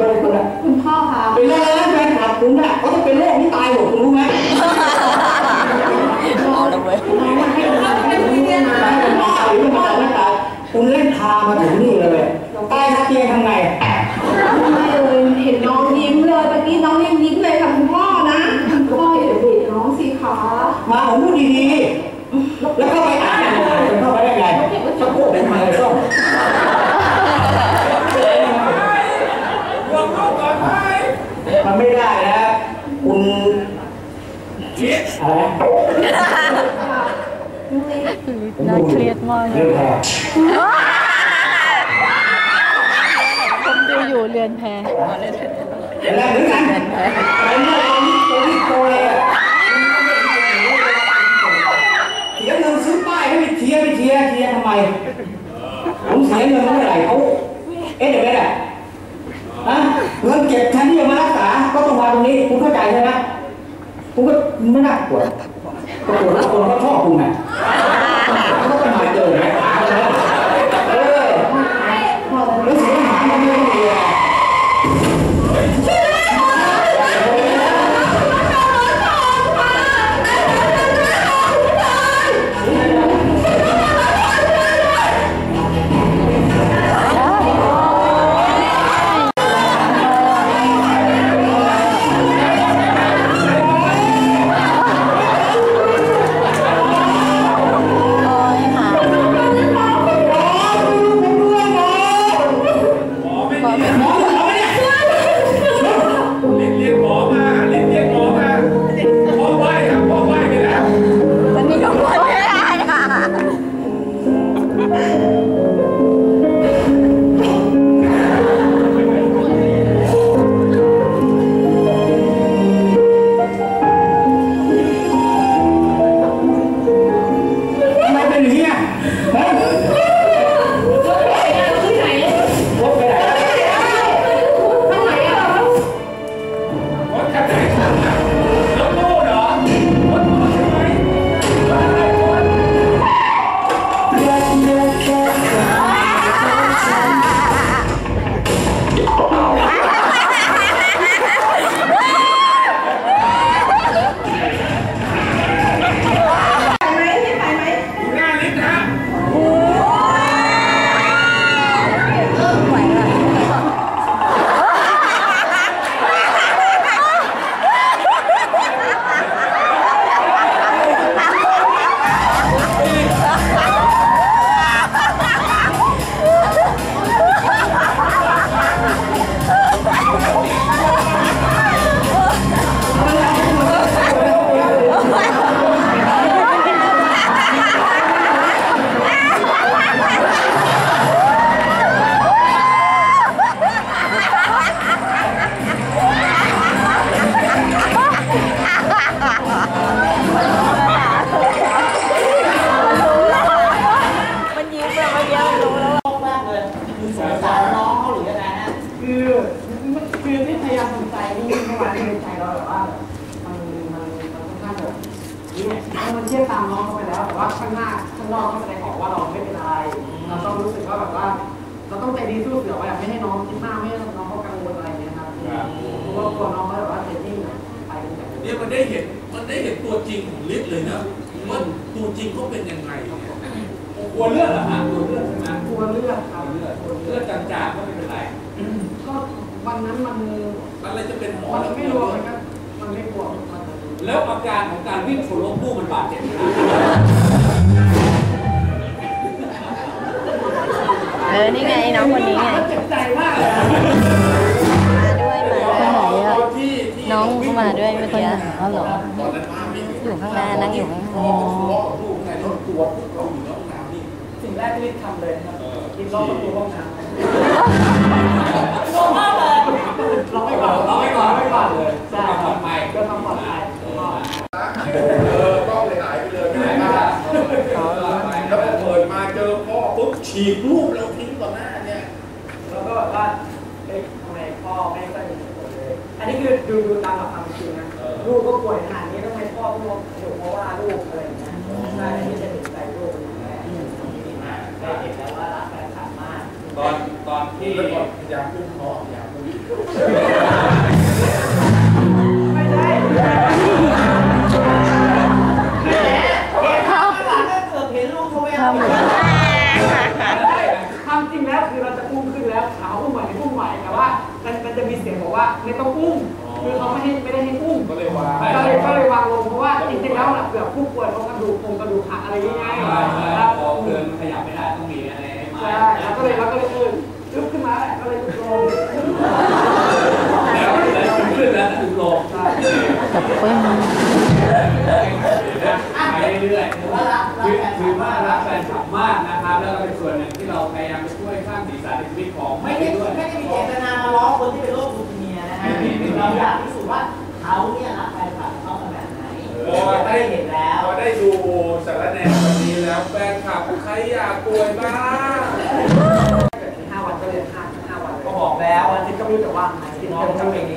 คนคุณอะคุณพ่อคะเป็นโรคแล้วแฟนคลับคุณอะเขาจะเป็นโรคที่ตายหมดคุณรู้ไหมเอาละเว้ยน้องมาให้กำลังใจคุณนะคุณพ่อหรือมาจากนักข่าวคุณเล่นพามาถึงนี่เลยใตายทักเตียงทำไงไม่เลยเห็นน้องยิ้มเลยเมื่อกี้น้องยังยิ้มเลยค่ะคุณพ่อนะคุณพ่ออย่าเบียดน้องสิคะมาผมพูดดีๆ มันไม่ได้นะคุณอะไรนะน่าเครียดมากเลเรื่ยองแพรผมดูอยู่เรือนแพเห็นแล้วเหมือนกันไอ้เนี่ยตอนนี้ตัวนี้โตเลยอะเสียเงินซื้อป้ายให้ไปเชียร์ไปเชียร์เชียร์ทำไม ผมเสียเงินเท่าไหร่เขาเอ๊ะเดี๋ยวนะฮะเงินเก็บแทนที่จะมารักษา ก็ต้องมาตรงนี้คุณเข้าใจใช่ไหมคุณก็ไม่น่ากลัวปรากฏว่าคนเขาชอบคุณไง แบบว่ามันมันมันค่อนข้างแบบเนี่ยมันเชื่อตามน้องเขาไปแล้วแต่ว่าข้างหน้าข้างนอกก็แสดงออกว่าเราไม่เป็นอะไรเราต้องรู้สึกว่าแบบว่าเราต้องใจดีสู้เสือไว้ไม่ให้น้องคิดมากไม่ให้น้องเขากังวลอะไรอย่างเงี้ยครับเพราะว่ากลัวน้องเขาแบบว่าเจ็บนิ่งไปเป็นแบบเนี่ยมันได้เห็นมันได้เห็นตัวจริงของลิฟต์เลยนะว่าตัวจริงเขาเป็นยังไงกลัวเลือดเหรอฮะกลัวเลือดใช่ไหมกลัวเลือดครับเลือดเลือดจางๆก็ไม่เป็นไรก็วันนั้นมันอะไรจะเป็นหมอมันแล้วไม่รู้มันก็มันไม่กลัวมัน แล้วอาการของการวิ่งชนรถตู้มันบาดเจ็บขนาดไหนเออ นี่ไงน้องคนนี้ไงเจ็บใจมากเลยมาด้วยมาคนไหนอะที่ที่น้องเข้ามาด้วยเมื่อกี้อ๋อเหรอตอนนั้นป้าไม่เห็นอยู่ข้างหน้านั่งอยู่ข้างหพ่น้าอก็ทะเลาะกับลูกไงแล้วตัวพวกเราอยู่ในห้องน้ำนี่สิ่งแรกที่รีบทำเลยครับรีบล็อกประตูห้องน้ำล็อกไว้ก่อนล็อกไว้ก่อนล็อกไว้ก่อนเลยใช่ ครับก็ทำปลอดภัยก็เออต้องเลยหายไปเลยไม่ได้มาแล้วพอเปิดมาเจอพ่อปุ๊บฉีกรูปเราทิ้งต่อหน้าเนี่ยแล้วก็แบบว่าเอ๊ะทำไมพ่อไม่ค่อยมีผลเลยอันนี้คือดูดูตามหลักความจริงนะลูกก็ป่วยขนาดนี้ทำไมพ่อต้องดุเพราะว่าลูกอะไรอย่างเงี้ยใช่อันนี้จะเห็นใจลูกเป็นแม่ดีมากได้เห็นแล้วว่ารักแฟนคลับมากตอนตอนที่พยายามพูดเพราะพยายามพูด แบบผู้ป่วยโครงกระดูกโครงกระดูกหักอะไรอย่างเงี้ย Então, também.